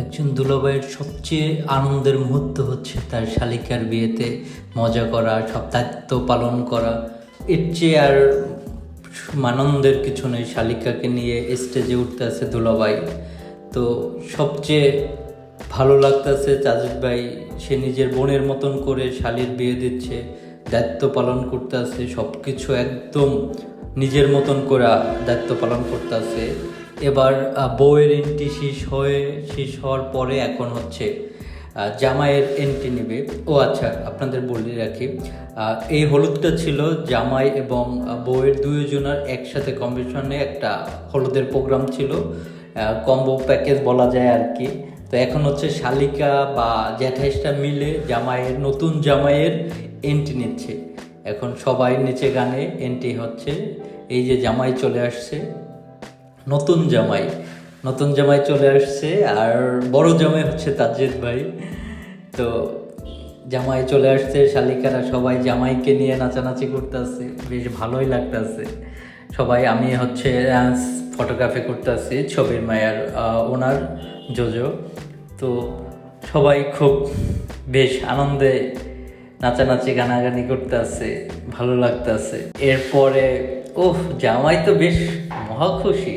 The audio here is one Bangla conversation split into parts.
একজন দুলাভাইয়ের সবচেয়ে আনন্দের মুহূর্ত হচ্ছে তার শালিকার বিয়েতে মজা করা, সব দায়িত্ব পালন করা। এর চেয়ে আর আনন্দের কিছু নেই, শালিকাকে নিয়ে স্টেজে উঠতে আছে দুলাভাই। তো সবচেয়ে ভালো লাগতেছে চাজিদ ভাই, সে নিজের বোনের মতন করে শালির বিয়ে দিচ্ছে, দায়িত্ব পালন করতে আছে সব কিছু একদম নিজের মতন করে দায়িত্ব পালন করতে আছে এবার বউয়ের এন্ট্রি শেষ হয়ে, শেষ হওয়ার পরে এখন হচ্ছে জামাইয়ের এন্ট্রি নেবে। ও আচ্ছা আপনাদের বলে রাখি এই হলুদটা ছিল জামাই এবং বউয়ের দুইজনের একসাথে কম্পিটিশনে একটা হলুদের প্রোগ্রাম ছিল। কম্বো প্যাকেজ বলা যায় আর কি। তো এখন হচ্ছে শালিকা বা জ্যাঠাইসটা মিলে জামাইয়ের, নতুন জামাইয়ের এন্ট্রি নিচ্ছে। এখন সবাই নিচে গানে এন্ট্রি হচ্ছে। এই যে জামাই চলে আসছে নতুন জামাই। নতুন জামাই চলে আসছে আর বড় জামাই হচ্ছে তাজেদ ভাই। তো জামাই চলে আসছে, শালিকারা সবাই জামাইকে নিয়ে নাচানাচি করতেছে, বেশ ভালোই লাগতেছে। সবাই, আমি হচ্ছে ফটোগ্রাফি করতেছি, ছবির মায়ার ওনার, জোজো। তো সবাই খুব বেশ আনন্দে নাচানাচি, গানাগানি করতে আছে ভালো লাগতেছে। এরপরে ওহ জামাই তো বেশ মহা খুশি।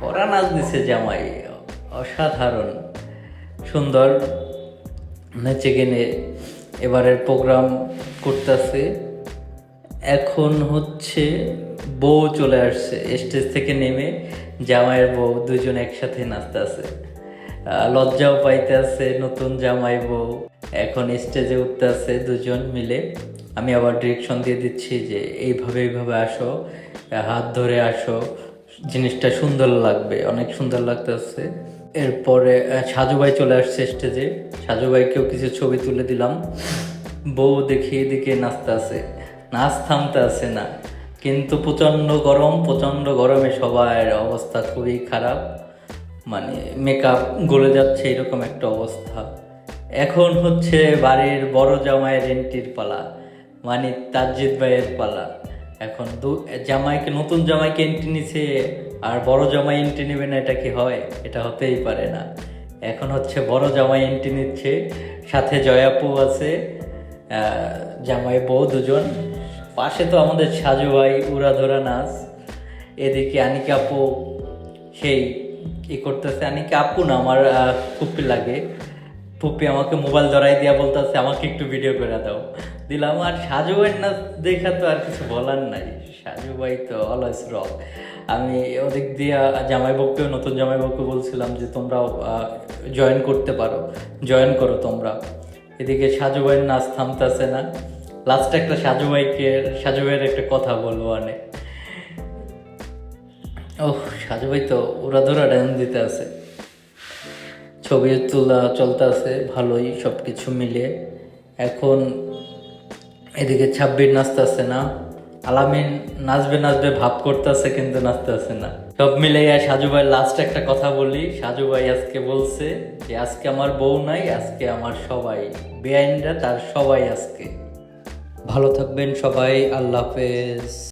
করা নাচ দিছে জামাই, অসাধারণ। সুন্দর, নেচে গেনে এবারের প্রোগ্রাম করতেছে। এখন হচ্ছে বউ চলে আসছে, স্টেজ থেকে নেমে জামাইয়ের বউ দুজন একসাথে নাচতেছে। লজ্জাও পাইতে আছে নতুন জামাই বউ। এখন স্টেজে উঠতে আছে দুজন মিলে। আমি আবার ডিরেকশন দিয়ে দিচ্ছি যে এইভাবে এইভাবে আসো হাত ধরে আসো জিনিসটা সুন্দর লাগবে অনেক সুন্দর লাগতেছে। এরপরে আহ, সাজু ভাই চলে আসছে স্টেজে সাজু ভাইকেও কিছু ছবি তুলে দিলাম। বউ দেখি এদিকে নাচতে আছে নাচ থামতে আছে না। কিন্তু প্রচণ্ড গরম প্রচণ্ড গরমে সবার অবস্থা খুবই খারাপ। মানে মেকআপ গলে যাচ্ছে এরকম একটা অবস্থা। এখন হচ্ছে বাড়ির বড় জামাইয়ের এন্ট্রির পালা। মানে তাজিদ ভাইয়ের পালা। এখন দু জামাইকে, নতুন জামাইকে এন্ট্রি নিছে, আর বড় জামাই এন্ট্রি নেবে না, এটা কি হয়? এটা হতেই পারে না। এখন হচ্ছে বড় জামাই এন্ট্রি নিচ্ছে, সাথে জয়াপু আছে জামাই বউ দুজন। পাশে তো আমাদের সাজু ভাই, উড়াধরা নাচ। এদিকে আনিকা আপু, সেই কি করতেছে। আনিকা আপু না, আমার ফুপ্পি লাগে। ফুপ্পি আমাকে মোবাইল ধরাই দিয়া বলতেছে, আমাকে একটু ভিডিও করে দাও। দিলাম আর সাজু ভাইয়ের নাচ দেখা তো আর কিছু বলার নাই। সাজু ভাই তো অলওয়েজ রক আমি ওদিক দিয়া জামাই বউকেও নতুন জামাই বউকে বলছিলাম যে তোমরাও জয়েন করতে পারো। জয়েন করো তোমরা। এদিকে সাজু ভাইয়ের নাচ থামতেছে না। লাস্টে একটা সাজু ভাইকে, সাজু ভাইয়ের একটা কথা বলব অনেক। ওহ, সাজু ভাই তো ওরা ধরা ড্যান্স দিতে আছে। ছবি তোলা চলতে আছে ভালোই সব কিছু মিলিয়ে। এখন এদিকে ছাব্বির নাচতেছে না? আলামিন নাচবে নাচবে ভাব করতেছে, কিন্তু নাচতেছে না। সব মিলিয়ে সাজু ভাই লাস্ট একটা কথা বলি। সাজু ভাই আজকে বলছে যে, আজকে আমার বউ নাই, আজকে আমার সবাই। বেআইনরা তার সবাই আজকে। ভালো থাকবেন সবাই, আল্লাহ হাফেজ।